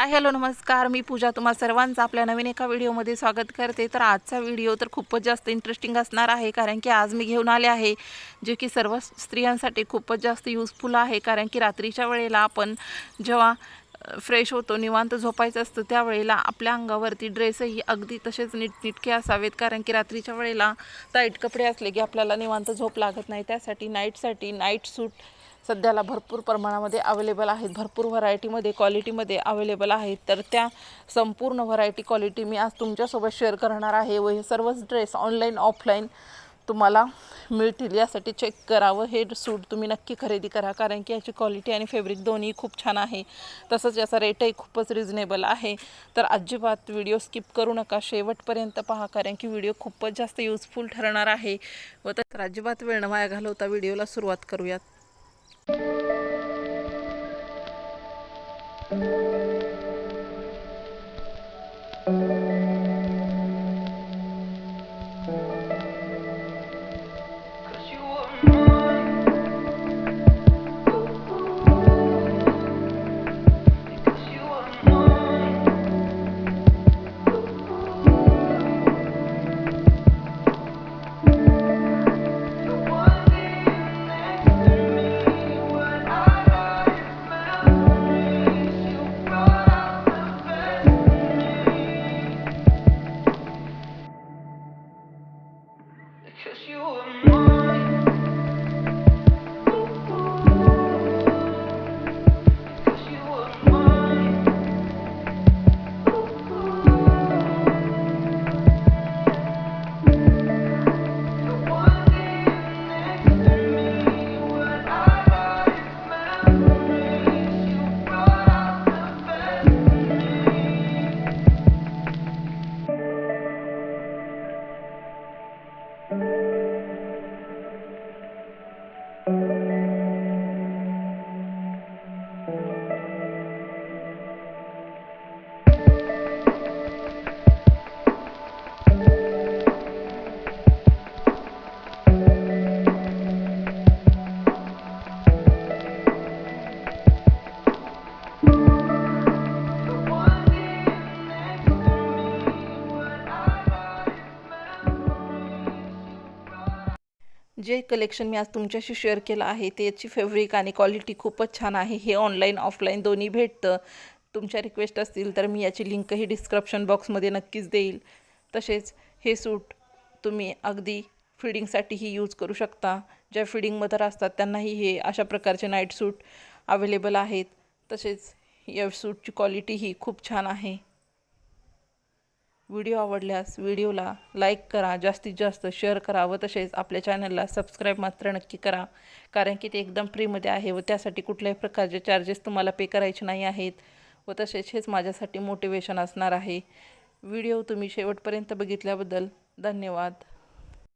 Hi hello नमस्कार. मी पूजा तुम्हा सर्वांचं आपल्या नवीन एका व्हिडिओमध्ये स्वागत करते. तर आजचा व्हिडिओ तर खूपच जास्त इंटरेस्टिंग असणार आहे कारण की आज मी घेऊन आले आहे जे की सर्व स्त्रियांसाठी खूपच जास्त यूजफुल आहे कारण की रात्रीच्या वेळेला आपण जेव्हा फ्रेश होतो निवांत झोपायचं असतं त्यावेळेला आपल्या अंगावरती ड्रेसही अगदी तसेच नीटनीटके असावेत कारण की रात्रीच्या वेळेला टाईट कपडे असले की आपल्याला निवांत झोप लागत नाही. त्यासाठी नाईटसाठी नाईट सूट सध्याला भरपूर प्रमाणामध्ये अवेलेबल आहेत. भरपूर व्हरायटीमध्ये क्वालिटीमध्ये अवेलेबल आहेत. तर त्या संपूर्ण व्हरायटी क्वालिटी मी आज तुमच्यासोबत शेअर करणार आहे व हे सर्वच ड्रेस ऑनलाईन ऑफलाईन तुम्हाला मिळतील. यासाठी चेक करावं. हे सूट तुम्ही नक्की खरेदी करा. कारण की याची क्वालिटी आणि फॅब्रिक दोन्ही खूप छान आहे. तसंच याचा रेटही खूपच रिझनेबल आहे. तर अजिबात व्हिडिओ स्किप करू नका. शेवटपर्यंत पहा. कारण की व्हिडिओ खूपच जास्त युजफुल ठरणार आहे. व तर अजिबात वेळ वाया घालवता व्हिडिओला सुरुवात करूयात. Música जे कलेक्शन मी आज तुमच्याशी शेअर केलं आहे त्याची फॅब्रिक आणि क्वालिटी खूपच छान आहे. हे ऑनलाईन ऑफलाईन दोन्ही भेटतं. तुमच्या रिक्वेस्ट असतील तर मी याची लिंकही डिस्क्रिप्शन बॉक्समध्ये नक्कीच देईल. तसेच हे सूट तुम्ही अगदी फिडिंगसाठीही यूज करू शकता. ज्या फिडिंग मदर असतात त्यांनाही हे अशा प्रकारचे नाईट सूट अवेलेबल आहेत. तसेच या सूटची क्वालिटी ही खूप छान आहे. व्हिडिओ आवडल्यास व्हिडिओला लाईक करा जास्तीत जास्त शेअर करा व तसेच आपल्या चॅनलला सबस्क्राईब मात्र नक्की करा. कारण की ते एकदम फ्रीमध्ये आहे व त्यासाठी कुठल्याही प्रकारचे चार्जेस तुम्हाला पे करायचे नाही आहेत व तसेच हेच माझ्यासाठी मोटिवेशन असणार आहे. व्हिडिओ तुम्ही शेवटपर्यंत बघितल्याबद्दल धन्यवाद.